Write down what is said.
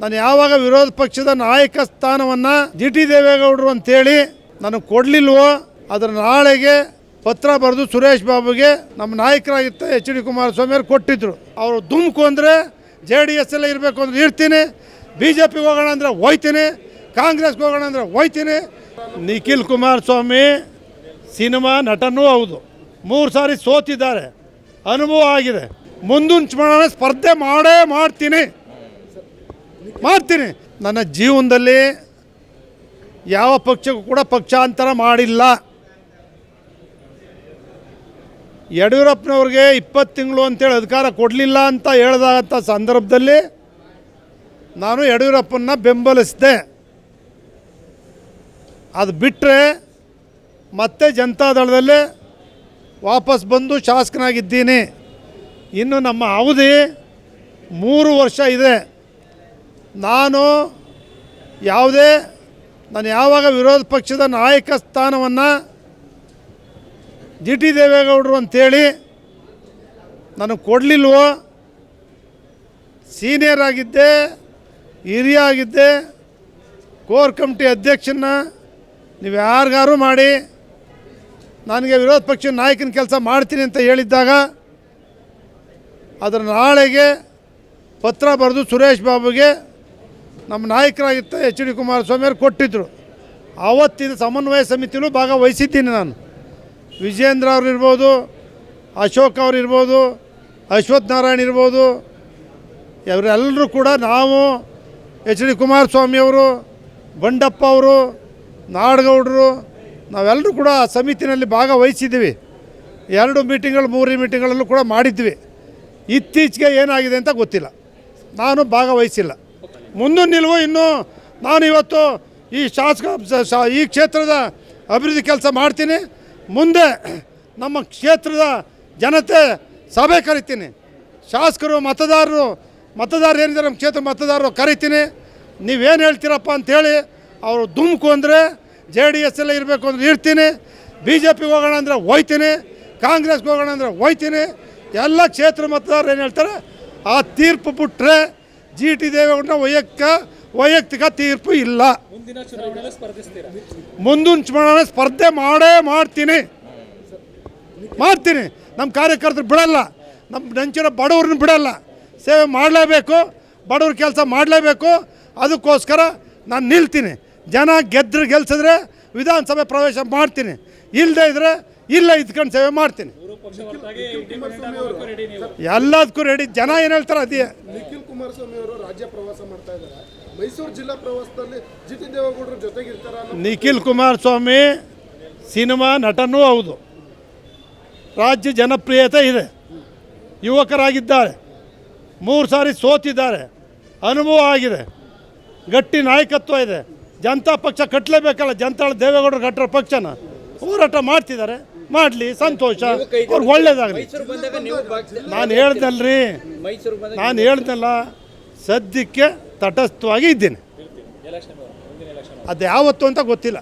ನಾನು ಯಾವಾಗ ವಿರೋಧ ಪಕ್ಷದ ನಾಯಕ ಸ್ಥಾನವನ್ನು ಜಿ ಟಿ ದೇವೇಗೌಡರು ಅಂತೇಳಿ ನನಗೆ ಕೊಡಲಿಲ್ವೋ, ಅದರ ನಾಳೆಗೆ ಪತ್ರ ಬರೆದು ಸುರೇಶ್ ಬಾಬುಗೆ ನಮ್ಮ ನಾಯಕರಾಗಿತ್ತ ಎಚ್ ಡಿ ಕುಮಾರಸ್ವಾಮಿ ಅವರು ಕೊಟ್ಟಿದ್ರು. ಅವರು ದುಮ್ಕು ಅಂದರೆ ಜೆ ಡಿ ಎಸ್ ಎಲ್ಲ ಇರಬೇಕು ಅಂದ್ರೆ ಇರ್ತೀನಿ, ಬಿ ಜೆ ಪಿಗೆ ಹೋಗೋಣ ಅಂದರೆ ಹೋಯ್ತೀನಿ, ಕಾಂಗ್ರೆಸ್ಗೆ ಹೋಗೋಣ ಅಂದರೆ ಹೋಯ್ತೀನಿ. ನಿಖಿಲ್ ಕುಮಾರಸ್ವಾಮಿ ಸಿನಿಮಾ ನಟನೂ ಹೌದು. ಮೂರು ಸಾರಿ ಸೋತಿದ್ದಾರೆ. ಅನುಭವ ಆಗಿದೆ. ಮುಂದಿನ ಚುನಾವಣೆ ಸ್ಪರ್ಧೆ ಮಾಡೇ ಮಾಡ್ತೀನಿ. ಮಾಡ್ತೀನಿ. ನನ್ನ ಜೀವನದಲ್ಲಿ ಯಾವ ಪಕ್ಷಕ್ಕೂ ಕೂಡ ಪಕ್ಷಾಂತರ ಮಾಡಿಲ್ಲ. ಯಡಿಯೂರಪ್ಪನವ್ರಿಗೆ ಇಪ್ಪತ್ತು ತಿಂಗಳು ಅಂತೇಳಿ ಅಧಿಕಾರ ಕೊಡಲಿಲ್ಲ ಅಂತ ಹೇಳ್ದಂಥ ಸಂದರ್ಭದಲ್ಲಿ ನಾನು ಯಡಿಯೂರಪ್ಪನ ಬೆಂಬಲಿಸಿದೆ. ಅದು ಬಿಟ್ಟರೆ ಮತ್ತೆ ಜನತಾದಳದಲ್ಲಿ ವಾಪಸ್ ಬಂದು ಶಾಸಕನಾಗಿದ್ದೀನಿ. ಇನ್ನು ನಮ್ಮ ಅವಧಿ ಮೂರು ವರ್ಷ ಇದೆ. ನಾನು ಯಾವುದೇ, ನಾನು ಯಾವಾಗ ವಿರೋಧ ಪಕ್ಷದ ನಾಯಕ ಸ್ಥಾನವನ್ನು ಜಿ ಟಿ ದೇವೇಗೌಡರು ಅಂತೇಳಿ ನನಗೆ ಕೊಡಲಿಲ್ವೋ? ಸೀನಿಯರ್ ಆಗಿದ್ದೆ, ಹಿರಿಯ ಆಗಿದ್ದೆ, ಕೋರ್ ಕಮಿಟಿ ಅಧ್ಯಕ್ಷನ ನೀವು ಯಾರಿಗಾರು ಮಾಡಿ, ನನಗೆ ವಿರೋಧ ಪಕ್ಷದ ನಾಯಕನ ಕೆಲಸ ಮಾಡ್ತೀನಿ ಅಂತ ಹೇಳಿದ್ದಾಗ, ಅದರ ನಾಳೆಗೆ ಪತ್ರ ಬರೆದು ಸುರೇಶ್ ಬಾಬುಗೆ ನಮ್ಮ ನಾಯಕರಾಗಿತ್ತ ಎಚ್ ಡಿ ಕುಮಾರಸ್ವಾಮಿ ಅವರು ಕೊಟ್ಟಿದ್ದರು ಆವತ್ತಿನ ಸಮನ್ವಯ ಸಮಿತಿಯಲ್ಲೂ ಭಾಗವಹಿಸಿದ್ದೀನಿ ನಾನು. ವಿಜೇಂದ್ರ ಅವ್ರು ಇರ್ಬೋದು, ಅಶೋಕ್ ಅವ್ರು ಇರ್ಬೋದು, ಅಶ್ವಥ್ ನಾರಾಯಣ್ ಇರ್ಬೋದು, ಇವರೆಲ್ಲರೂ ಕೂಡ ನಾವು ಎಚ್ ಡಿ ಕುಮಾರಸ್ವಾಮಿಯವರು, ಬಂಡಪ್ಪ ಅವರು, ನಾಡಗೌಡರು, ನಾವೆಲ್ಲರೂ ಕೂಡ ಆ ಸಮಿತಿನಲ್ಲಿ ಭಾಗವಹಿಸಿದ್ದೀವಿ. ಎರಡು ಮೀಟಿಂಗ್ಗಳು, ಮೂರು ಮೀಟಿಂಗ್ಗಳಲ್ಲೂ ಕೂಡ ಮಾಡಿದ್ವಿ. ಇತ್ತೀಚೆಗೆ ಏನಾಗಿದೆ ಅಂತ ಗೊತ್ತಿಲ್ಲ. ನಾನು ಭಾಗವಹಿಸಿಲ್ಲ. ಮುಂದಿನ ನಿಲುವು ಇನ್ನೂ ನಾನು ಇವತ್ತು ಈ ಶಾಸಕ ಈ ಕ್ಷೇತ್ರದ ಅಭಿವೃದ್ಧಿ ಕೆಲಸ ಮಾಡ್ತೀನಿ. ಮುಂದೆ ನಮ್ಮ ಕ್ಷೇತ್ರದ ಜನತೆ ಸಭೆ ಕರಿತೀನಿ. ಶಾಸಕರು, ಮತದಾರರು ಮತದಾರರು ಏನಿದ್ದಾರೆ ನಮ್ಮ ಕ್ಷೇತ್ರ ಮತದಾರರು ಕರಿತೀನಿ. ನೀವೇನು ಹೇಳ್ತೀರಪ್ಪ ಅಂಥೇಳಿ ಅವರು ದುಮ್ಕು ಅಂದರೆ ಜೆ ಡಿ ಎಸ್ ಎಲ್ಲ ಇರಬೇಕು ಅಂದ್ರೆ ಇರ್ತೀನಿ. ಬಿ ಜೆ ಪಿಗೆ ಹೋಗೋಣ ಅಂದರೆ ಹೋಯ್ತೀನಿ. ಕಾಂಗ್ರೆಸ್ಗೆ ಹೋಗೋಣ ಅಂದರೆ ಹೋಯ್ತೀನಿ. ಎಲ್ಲ ಕ್ಷೇತ್ರ ಮತದಾರರು ಏನು ಹೇಳ್ತಾರೆ, ಆ ತೀರ್ಪು ಬಿಟ್ಟರೆ ಜಿ ಟಿ ದೇವೇಗೌಡರ ವೈಯಕ್ತಿಕ ವೈಯಕ್ತಿಕ ತೀರ್ಪು ಇಲ್ಲ. ಮುಂದಿನ ಚುನಾವಣೆ ಸ್ಪರ್ಧೆ ಮಾಡೇ ಮಾಡ್ತೀನಿ. ಮಾಡ್ತೀನಿ. ನಮ್ಮ ಕಾರ್ಯಕರ್ತರು ಬಿಡಲ್ಲ. ನಮ್ಮ ನೆಂಚಿರೋ ಬಡವ್ರನ್ನ ಬಿಡಲ್ಲ. ಸೇವೆ ಮಾಡಲೇಬೇಕು. ಬಡವ್ರ ಕೆಲಸ ಮಾಡಲೇಬೇಕು. ಅದಕ್ಕೋಸ್ಕರ ನಾನು ನಿಲ್ತೀನಿ. ಜನ ಗೆದ್ರೆ ಗೆಲ್ಸಿದ್ರೆ ವಿಧಾನಸಭೆ ಪ್ರವೇಶ ಮಾಡ್ತೀನಿ. ಇಲ್ಲದೆ ಇದ್ರೆ ಇಲ್ಲ ಇದ್ಕೊಂಡು ಸೇವೆ ಮಾಡ್ತೀನಿ. ಎಲ್ಲದಕ್ಕೂ ರೆಡಿ ಜನ ಏನು ಹೇಳ್ತಾರೆ ಅದೇ. ಕುಮಾರಸ್ವಾಮಿ ಅವರು ರಾಜ್ಯ ಪ್ರವಾಸ ಮಾಡ್ತಾ ಮೈಸೂರು ಜಿಲ್ಲಾ ಪ್ರವಾಸದಲ್ಲಿ ಜೊತೆಗಿರ್ತಾರ ನಿಖಿಲ್ ಕುಮಾರಸ್ವಾಮಿ ಸಿನಿಮಾ ನಟನೂ ಹೌದು. ರಾಜ್ಯ ಜನಪ್ರಿಯತೆ ಇದೆ. ಯುವಕರಾಗಿದ್ದಾರೆ. ಮೂರು ಸಾರಿ ಸೋತಿದ್ದಾರೆ. ಅನುಭವ ಆಗಿದೆ. ಗಟ್ಟಿ ನಾಯಕತ್ವ ಇದೆ. ಜನತಾ ಪಕ್ಷ ಕಟ್ಟಲೇಬೇಕಲ್ಲ ಜನತಾಳ ದೇವೇಗೌಡರು ಕಟ್ಟರೋ ಪಕ್ಷನ. ಹೋರಾಟ ಮಾಡ್ತಿದ್ದಾರೆ. ಮಾಡಲಿ ಸಂತೋಷ. ಅವ್ರಿಗೆ ಒಳ್ಳೇದಾಗಲಿ. ನಾನು ಹೇಳ್ದಲ್ರಿ. ಮೈಸೂರು ಬಂದಾಗ ನಾನು ಹೇಳ್ದಲ್ಲ ಸದ್ಯಕ್ಕೆ ತಟಸ್ಥವಾಗಿ ಇದ್ದೇನೆ. ಅದು ಯಾವತ್ತು ಅಂತ ಗೊತ್ತಿಲ್ಲ.